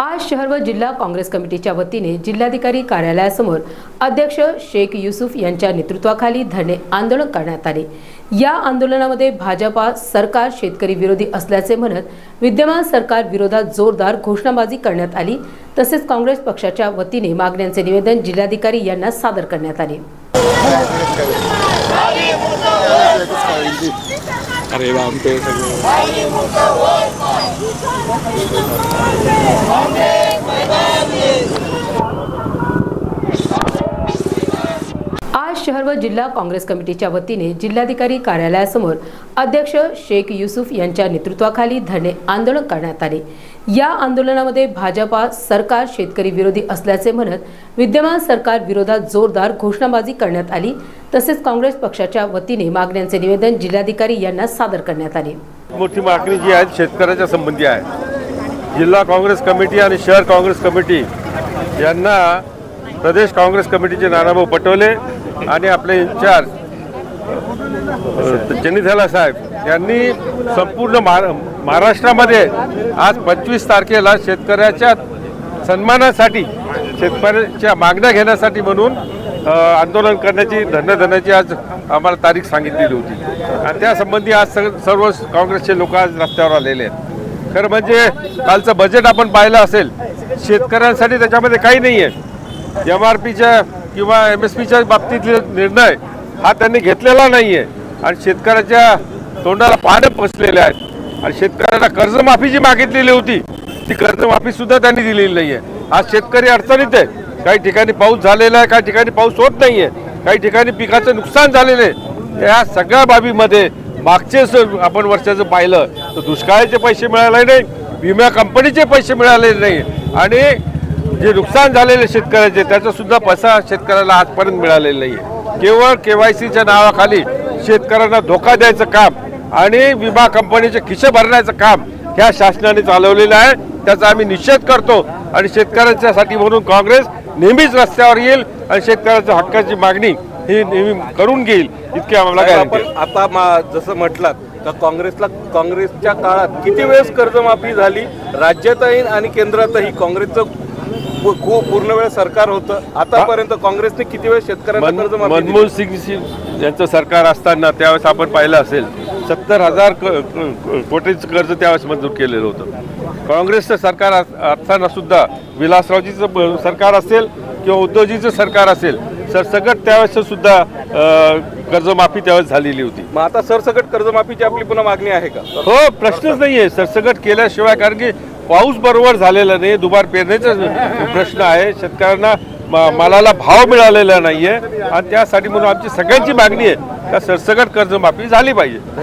आज शहर व जिल्हा काँग्रेस कमिटीच्या वतीने जिल्हाधिकारी कार्यालयासमोर अध्यक्ष शेख युसुफ यांच्या नेतृत्वाखाली धरणे आंदोलन करण्यात आले. या आंदोलनामध्ये भाजपा सरकार शेतकरी विरोधी असल्याचे म्हणत विद्यमान सरकार विरोधात जोरदार घोषणाबाजी करण्यात आली. तसेच काँग्रेस पक्षाच्या वतीने मागण्यांचे निवेदन जिल्हाधिकारी यांना सादर करण्यात आले. अरे आज शहर व जिल्हा काँग्रेस कमिटीच्या वतीने जिल्हाधिकारी कार्यालयासमोर अध्यक्ष शेख युसुफ यांच्या नेतृत्वाखाली धरणे आंदोलन करण्यात आले. या आंदोलनामध्ये भाजपा सरकार शेतकरी विरोधी असल्याचे म्हणत विद्यमान सरकार विरोधात जोरदार घोषणाबाजी करण्यात आली. तसेच काँग्रेस पक्षाच्या वतीने मागण्यांचे निवेदन जिल्हाधिकारी यांना सादर करण्यात आले. मोठी मागणी जी आहे शेतकऱ्याच्या संबंधी आहे. जिल्हा काँग्रेस कमिटी आणि शहर काँग्रेस कमिटी यांना प्रदेश काँग्रेस कमिटीचे नानाभाऊ पटोले आणि आपले इन्चार्ज जनिथाला साहेब. यांनी संपूर्ण महारा महाराष्ट्रामध्ये आज पंचवीस तारखेला शेतकऱ्याच्या सन्मानासाठी शेतकऱ्याच्या मागण्या घेण्यासाठी म्हणून आंदोलन करण्याची धन्य धरण्याची आज आम्हाला तारीख सांगितलेली होती. आणि त्यासंबंधी आज सग सर्व काँग्रेसचे लोक आज रस्त्यावर आलेले आहेत. खरं म्हणजे कालचं बजेट आपण पाहिलं असेल शेतकऱ्यांसाठी त्याच्यामध्ये काही नाही आहे एम आर पीच्या किंवा एम एस पीच्या बाबतीतले निर्णय हा त्यांनी घेतलेला नाही आहे आणि शेतकऱ्याच्या तोंडाला पानं पसलेले आहेत. आणि शेतकऱ्यांना कर्जमाफी जी मागितलेली होती. ती कर्जमाफी सुद्धा त्यांनी दिलेली नाही आहे आज शेतकरी अडचणीत आहे. काही ठिकाणी पाऊस झालेला आहे काही ठिकाणी पाऊस होत नाही आहे काही ठिकाणी पिकाचं नुकसान झालेलं आहे. या सगळ्या बाबीमध्ये मागचे आपण वर्षाचं पाहिलं तर दुष्काळाचे पैसे मिळाले नाही विमा कंपनीचे पैसे मिळाले नाही. आणि जे नुकसान झालेले शेतकऱ्याचे त्याचा सुद्धा पैसा शेतकऱ्याला आजपर्यंत मिळालेला नाही आहे केवळ केवायसीच्या नावाखाली शेतकऱ्यांना धोका द्यायचं काम आणि विमा कंपनीचे खिसे भरण्याचं काम ह्या शासनाने चालवलेलं आहे. त्याचा आम्ही निषेध करतो आणि शेतकऱ्यांच्यासाठी म्हणून काँग्रेस नेहमीच रस्त्यावर येईल आणि शेतकऱ्याच्या हक्काची मागणी ही नेहमी करून घेईल. इतकी आम्हाला गॅरंटी आपण आता जसं म्हटलात का काँग्रेसला काँग्रेसच्या काळात किती वेळेस कर्जमाफी झाली? राज्यातही आणि केंद्रातही काँग्रेसचं खूप पूर्ण वेळ सरकार होतं. आतापर्यंत काँग्रेसने किती वेळ शेतकऱ्यांना? मनमोहन सिंग यांचं सरकार असताना त्यावेळेस आपण पाहिलं असेल सत्तर हजार कोटीचं कर्ज त्यावेळेस मंजूर केलेलं होतं. काँग्रेसचं सरकार अस- असताना सुद्धा विलासरावजीचं सरकार असेल किंवा उद्धवजीचं सरकार असेल सरसकट त्यावेळेस सुद्धा कर्जमाफी त्यावेळेस झालेली होती. मग आता सरसकट कर्जमाफीची आपली पुन्हा मागणी आहे का? हो प्रश्नच नाहीये. सरसकट केल्याशिवाय कारण की पाऊस बरोबर झालेला नाही दुबार पेरण्याचा प्रश्न आहे. शेतकऱ्यांना मा- मालाला भाव मिळालेला नाही आहे आणि त्यासाठी म्हणून आमची सगळ्यांची मागणी आहे का सरसकट कर्जमाफी झाली पाहिजे.